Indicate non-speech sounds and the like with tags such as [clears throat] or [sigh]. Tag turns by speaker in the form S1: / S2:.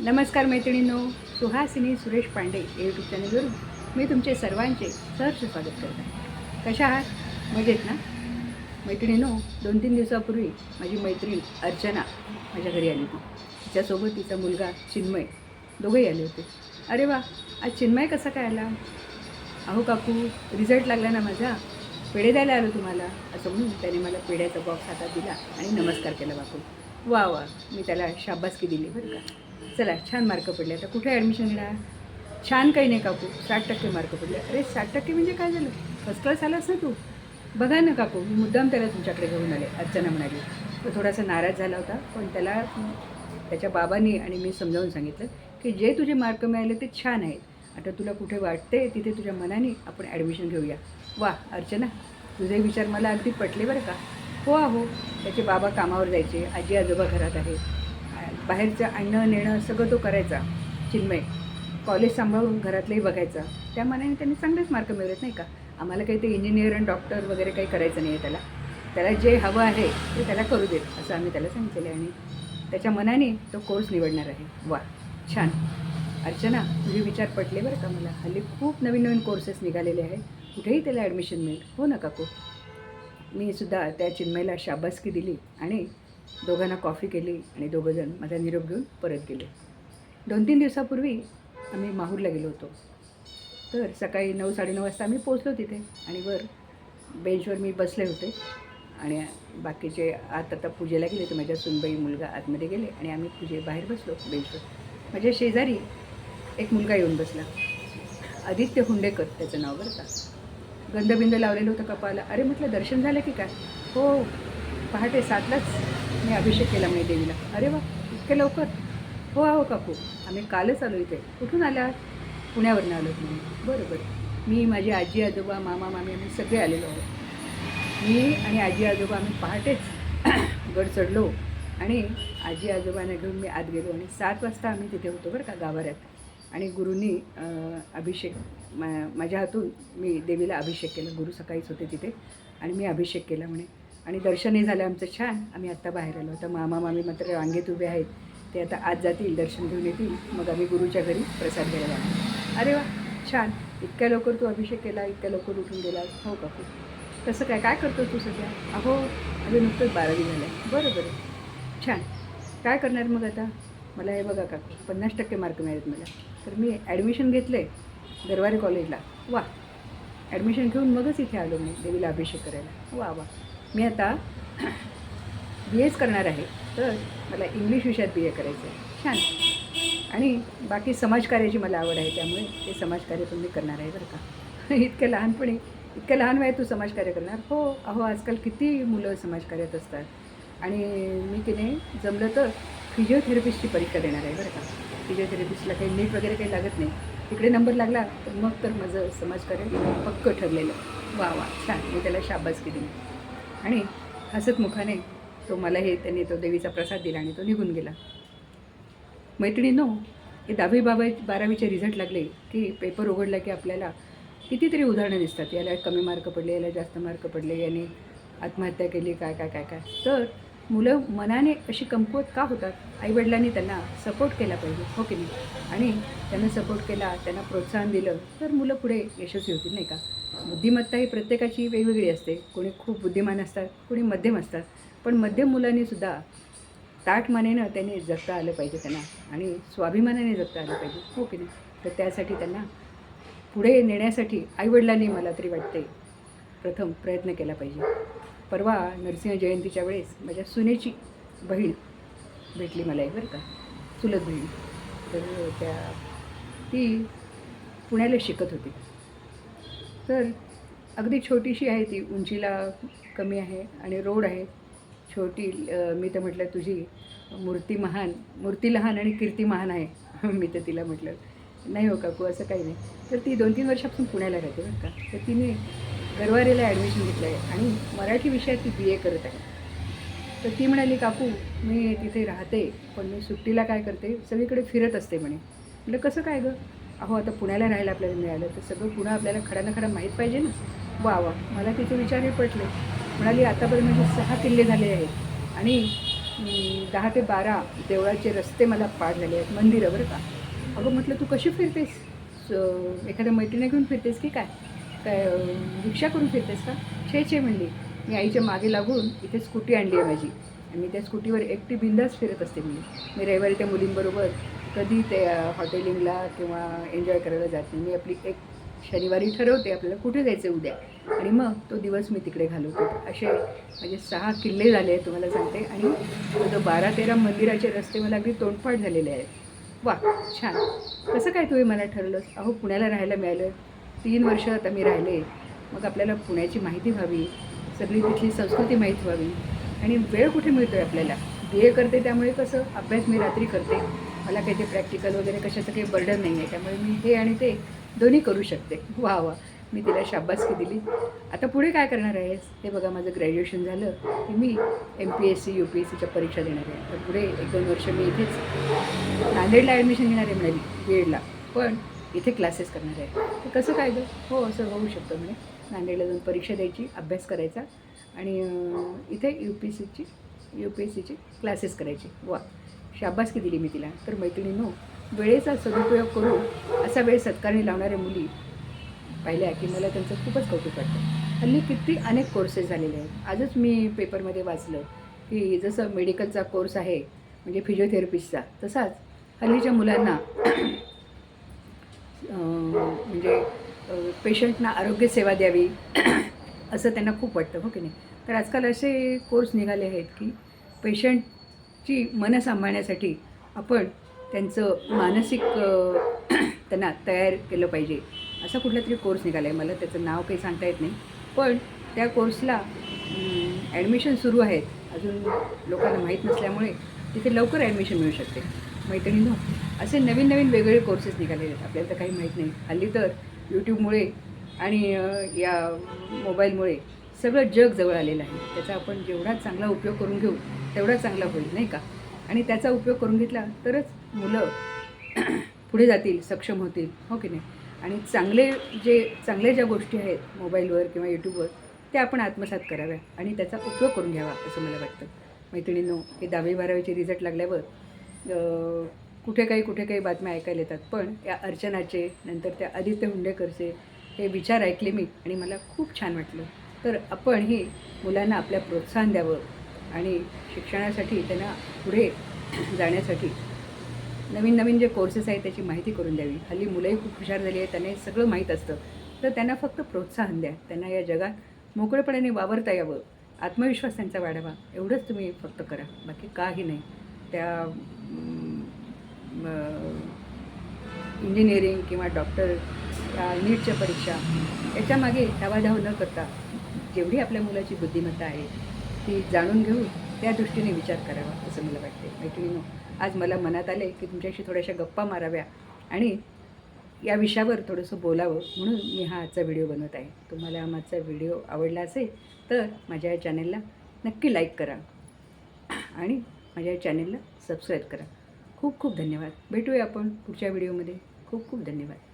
S1: नमस्कार मैत्रिणींनो सुहासिनी सुरेश पांडे यूट्यूब चॅनलवरून मी तुमचे सर्वांचे सहर्ष स्वागत करत आहे. कशा आहात? मजेत ना? मैत्रिणीनो दोन तीन दिवसापूर्वी माझी मैत्रीण अर्चना माझ्या घरी आली होती. तिच्यासोबत तिचा मुलगा चिन्मय दोघंही आले होते. अरे वा आज चिन्मय कसा काय आला? अहो काकू रिझल्ट लागला ना माझा. पेढे द्यायला आलो तुम्हाला असं म्हणून त्याने मला पेढ्याचा बॉक्स हातात दिला आणि नमस्कार केला बापू. वा वा मी त्याला शाबासकी दिली बरं का. चला छान मार्क पडले. आता कुठे ॲडमिशन घेणार छान काही नाही काकू. साठ टक्के मार्क पडले. अरे साठ टक्के म्हणजे काय झालं? फर्स्ट क्लास आलास ना तू. बघा ना काकू मी मुद्दाम त्याला तुमच्याकडे घेऊन आले. अर्चना म्हणाली. तो थोडासा नाराज झाला होता पण त्याला त्याच्या बाबांनी आणि मी समजावून सांगितलं की जे तुझे मार्क मिळाले ते छान आहेत. आता तुला कुठे वाटते तिथे तुझ्या मनाने आपण ॲडमिशन घेऊया. वा अर्चना तुझे विचार मला अगदी पटले बरं का? हो आहो त्याचे बाबा कामावर जायचे आजी आजोबा घरात आहे बाहेरचं आणणं नेणं सगळं तो करायचा चिन्मय. कॉलेज सांभाळून घरातलंही बघायचा. त्या मनाने त्यांनी चांगलेच मार्क मिळत नाही का? आम्हाला काही ते इंजिनियर आणि डॉक्टर वगैरे काही करायचं नाही आहे त्याला. त्याला जे हवं आहे ते त्याला करू देत असं आम्ही त्याला सांगितलेलं आहे. आणि त्याच्या मनाने तो कोर्स निवडणार आहे. वा छान. अर्चना तुझे विचार पटले बरं का मला? हल्ली खूप नवीन नवीन कोर्सेस निघालेले आहेत. कुठेही त्याला ॲडमिशन मिळेल. हो ना काकू? मी सुद्धा त्या चिन्मयला शाबासकी दिली आणि दोघांना कॉफी केली आणि दोघंजण माझा निरोप घेऊन परत गेले. दोन तीन दिवसापूर्वी आम्ही माहूरला गेलो होतो. तर सकाळी नऊ साडेनऊ वाजता आम्ही पोचलो तिथे आणि वर बेंचवर मी बसले होते. आणि बाकीचे आत आता पूजेला गेले तर माझ्या सुनबाई मुलगा आतमध्ये गेले आणि आम्ही पूजे बाहेर बसलो बेंचवर. माझ्या शेजारी एक मुलगा येऊन बसला. आदित्य हुंडेकर त्याचं नाव बरं गंधबिंद लावलेलं होतं कपाला अरे म्हटलं दर्शन झालं की काय? हो पहाटे सातलाच मी अभिषेक केला म्हणे देवीला. अरे वा इतके लवकर? हो आहो काकू. आम्ही कालच आलो इथे. कुठून आला पुण्यावरनं आलो तुम्ही. बरं बरं. मी माझी आजी आजोबा मामा मामी आम्ही सगळे आलेलो आहोत. मी आणि आजी आजोबा आम्ही पहाटेच [clears throat] गड चढलो आणि आजी आजोबांना घेऊन मी आत गेलो आणि सात वाजता आम्ही तिथे होतो बरं का गाभाऱ्यात आणि गुरुंनी अभिषेक मा माझ्या हातून मी देवीला अभिषेक केला. गुरु सकाळीच होते तिथे. आणि मी अभिषेक केला म्हणे. आणि दर्शनही झालं आमचं छान. आम्ही आत्ता बाहेर आलो. तर मामा मामी मात्र रांगेत उभे आहेत. ते आता आज जातील दर्शन घेऊन येतील. मग आम्ही गुरुच्या घरी प्रसाद घ्यायला अरे वा छान. इतक्या लवकर तू अभिषेक केला इतक्या लवकर उठून गेला हो का खूप तसं काय काय करतो तू सध्या? अहो आम्ही नुकतंच बारावी झालं आहे बरं बरं. छान. काय करणार मग आता? मला हे बघा का पन्नास टक्के मार्क मिळालेत मला. तर मी ॲडमिशन घेतलं आहे दरबारी कॉलेजला. वा. ॲडमिशन घेऊन मगच इथे आलो मी देवीला अभिषेक करायला. वा वा. मी आता बी एच करणार आहे. तर मला इंग्लिश विषयात बी ए करायचं आहे छान. आणि बाकी समाजकार्याची मला आवड आहे त्यामुळे ते समाजकार्य पण मी करणार आहे बरं का. [laughs] इतक्या लहानपणी इतक्या लहान वयात तू समाजकार्य करणार? हो अहो आजकाल किती मुलं समाजकार्यात असतात. आणि मी तिने जमलं तर फिजिओथेरपिस्टची परीक्षा देणार आहे बरं का. फिजिओथेरपिस्टला काही नीट वगैरे काही लागत नाही. तिकडे नंबर लागला तर मग तर माझं समाजकार्य पक्क ठरलेलं. वा वा छान. मी त्याला शाबासकी दिली आणि हसत मुखाने तो मला हे त्याने तो देवीचा प्रसाद दिला आणि तो निघून गेला. मैत्रिणींनो हे दहावी बाबा बारावीचे रिझल्ट लागले की पेपर उघडला की आपल्याला कितीतरी उदाहरणं दिसतात. याला कमी मार्क पडले याला जास्त मार्क पडले याने आत्महत्या केली काय काय काय काय. तर मुलं मनाने अशी कमकुवत का होतात? आईवडिलांनी त्यांना सपोर्ट केला पाहिजे हो की नाही? आणि त्यांना सपोर्ट केला त्यांना प्रोत्साहन दिलं तर मुलं पुढे यशस्वी होतील नाही का? बुद्धिमत्ता ही प्रत्येकाची वेगवेगळी असते. कोणी खूप बुद्धिमान असतात कोणी मध्यम असतात. पण मध्यम मुलांनीसुद्धा ताठ मानेनं त्यांनी जगता आलं पाहिजे त्यांना आणि स्वाभिमानाने जगता आलं पाहिजे. हो की नाही? तर त्यासाठी त्यांना पुढे नेण्यासाठी आईवडिलांनी मला तरी वाटते प्रथम प्रयत्न केला पाहिजे. परवा नरसिंह जयंतीच्या वेळेस माझ्या सुनेची बहीण भेटली मला एक बरं का चुलत बहीण. तर त्या ती पुण्याला शिकत होती. तर अगदी छोटीशी आहे ती उंचीला कमी आहे आणि रोड आहे. छोटी मी तर म्हटलं तुझी मूर्ती महान मूर्ती लहान आणि कीर्ती महान आहे. [laughs] मी तर तिला म्हटलं नाही हो काकू असं काही नाही. तर ती दोन तीन वर्षापासून पुण्याला राहते बरं का. तर तिने गरवारेला ॲडमिशन घेतलं आहे आणि मराठी विषयात ती बी ए करत आहे. तर ती म्हणाली काकू मी तिथे राहते पण मी सुट्टीला काय करते? सगळीकडे फिरत असते म्हणे. म्हटलं कसं काय गं? अहो आता पुण्याला राहायला आपल्याला मिळालं. तर सगळं पुणं आपल्याला खडा खडा माहीत पाहिजे ना. वा वा. मला तिचे विचारही पटले. म्हणाली आतापर्यंत माझे सहा किल्ले झाले आहेत आणि दहा ते बारा देवळाचे रस्ते मला पार झाले आहेत. मंदिरं बरं का. अगं म्हटलं तू कशी फिरतेस? एखाद्या मैत्रिणी घेऊन फिरतेस की काय? काय रिक्षा करून फिरतेस का? छे छे म्हणली. मी आईच्या मागे लागून इथे स्कूटी आणली आहे माझी आणि त्या स्कूटीवर एकटी बिंदास फिरत असते मी. मी रविवारी त्या मुलींबरोबर कधी ते हॉटेलिंगला किंवा एन्जॉय करायला जात नाही. मी आपली एक शनिवारी ठरवते आपल्याला कुठे जायचं आहे उद्या. आणि मग तो दिवस मी तिकडे घालवते. असे म्हणजे सहा किल्ले झाले आहेत तुम्हाला सांगते. आणि तो बारा तेरा मंदिराचे रस्ते मला अगदी तोंडपाठ झालेले आहेत. वा छान. कसं काय तुम्ही मला ठरवलंस? अहो पुण्याला राहायला मिळालं. तीन वर्ष आता मी राहिले. मग आपल्याला पुण्याची माहिती व्हावी. सगळी तिथली संस्कृती माहीत व्हावी. आणि वेळ कुठे मिळतो आहे आपल्याला? बी ए करते त्यामुळे कसं? अभ्यास मी रात्री करते. मला काही ते प्रॅक्टिकल वगैरे कशाचं काही बर्डन नाही आहे त्यामुळे मी हे आणि ते दोन्ही करू शकते. वा वा मी तिला शाबासकी दिली. आता पुढे काय करणार आहेस हे बघा माझं ग्रॅज्युएशन झालं. की मी M P S C U P S सीच्या परीक्षा देणार आहे. तर पुढे एक दोन वर्ष मी इथेच नांदेडला ॲडमिशन घेणार आहे म्हणाली बी एडला पण इथे क्लासेस करणार आहे. तर कसं काय गं? हो असं होऊ शकतं म्हणे. नांदेडला जाऊन परीक्षा द्यायची अभ्यास करायचा. आणि इथे यू पी सीची यू पी एस सीची क्लासेस करायचे. वा. शाबासकी दिली मी तिला. तर मैत्रिणींनो वेळेचा सदुपयोग करू असा वेळ सत्कारणी लावणाऱ्या मुली पाहिल्या की मला त्यांचं खूपच कौतुक वाटतं. हल्ली किती अनेक कोर्सेस झालेले आहेत. आजच मी पेपरमध्ये वाचलं की जसं मेडिकलचा कोर्स आहे म्हणजे फिजिओथेरपिस्टचा तसाच हल्लीच्या मुलांना म्हणजे पेशंटना आरोग्य सेवा द्यावी असं त्यांना खूप वाटतं हो की नाही? तर आजकाल असे कोर्स निघाले आहेत की पेशंट ची मन सांभाळण्यासाठी आपण त्यांचं मानसिक [clears throat] त्यांना तयार केलं पाहिजे. असा कुठला तरी कोर्स निघाला आहे मला त्याचं नाव काही सांगता येत नाही. पण त्या कोर्सला ॲडमिशन सुरू आहेत. अजून लोकांना माहीत नसल्यामुळे तिथे लवकर ॲडमिशन मिळू शकते. मैत्रिणींनो असे नवीन नवीन वेगवेगळे कोर्सेस निघालेले आहेत. आपल्याला तर काही माहीत नाही. हल्ली तर यूट्यूबमुळे आणि या मोबाईलमुळे सगळं जग जवळ आलेलं आहे. त्याचा आपण जेवढा चांगला उपयोग करून घेऊ तेवढा चांगला होईल नाही का? आणि त्याचा उपयोग करून घेतला तरच मुलं [clears throat] पुढे जातील सक्षम होतील हो की नाही? आणि चांगले जे चांगल्या ज्या गोष्टी आहेत मोबाईलवर किंवा यूट्यूबवर त्या आपण आत्मसात कराव्या आणि त्याचा उपयोग करून घ्यावा असं मला वाटतं. मैत्रिणींनो हे दहावी बारावीचे रिझल्ट लागल्यावर कुठे काही कुठे काही बातम्या ऐकायला येतात पण या अर्चनाचे नंतर त्या आदित्य हुंडेकरचे हे विचार ऐकले मी आणि मला खूप छान वाटलं. तर आपण ही मुलांना आपल्या प्रोत्साहन द्यावं आणि शिक्षणासाठी त्यांना पुढे जाण्यासाठी नवीन नवीन जे कोर्सेस आहेत त्याची माहिती करून द्यावी. हल्ली मुलंही खूप हुशार झाली आहे त्यांना हे सगळं माहीत असतं. तर त्यांना फक्त प्रोत्साहन द्या. त्यांना या जगात मोकळेपणाने वावरता यावं. आत्मविश्वास त्यांचा वाढावा. एवढंच तुम्ही फक्त करा. बाकी काही नाही. त्या इंजिनिअरिंग किंवा डॉक्टर नीटच्या परीक्षा. याच्यामागे धावाधाव न करता जेवढी आपल्या मुलाची बुद्धिमत्ता आहे ती जाणून घेऊन त्या दृष्टीने विचार करावा असं मला वाटते मैत्रिणीनो आज मला मनात आले की तुमच्याशी थोड्याशा गप्पा माराव्या आणि या विषयावर थोडंसं बोलावं म्हणून मी हा आजचा व्हिडिओ बनवत आहे. तुम्हाला माझा व्हिडिओ आवडला असेल तर माझ्या या चॅनलला नक्की लाईक करा आणि माझ्या या चॅनलला सबस्क्राईब करा. खूप खूप धन्यवाद. भेटूया आपण पुढच्या व्हिडिओमध्ये. खूप खूप धन्यवाद.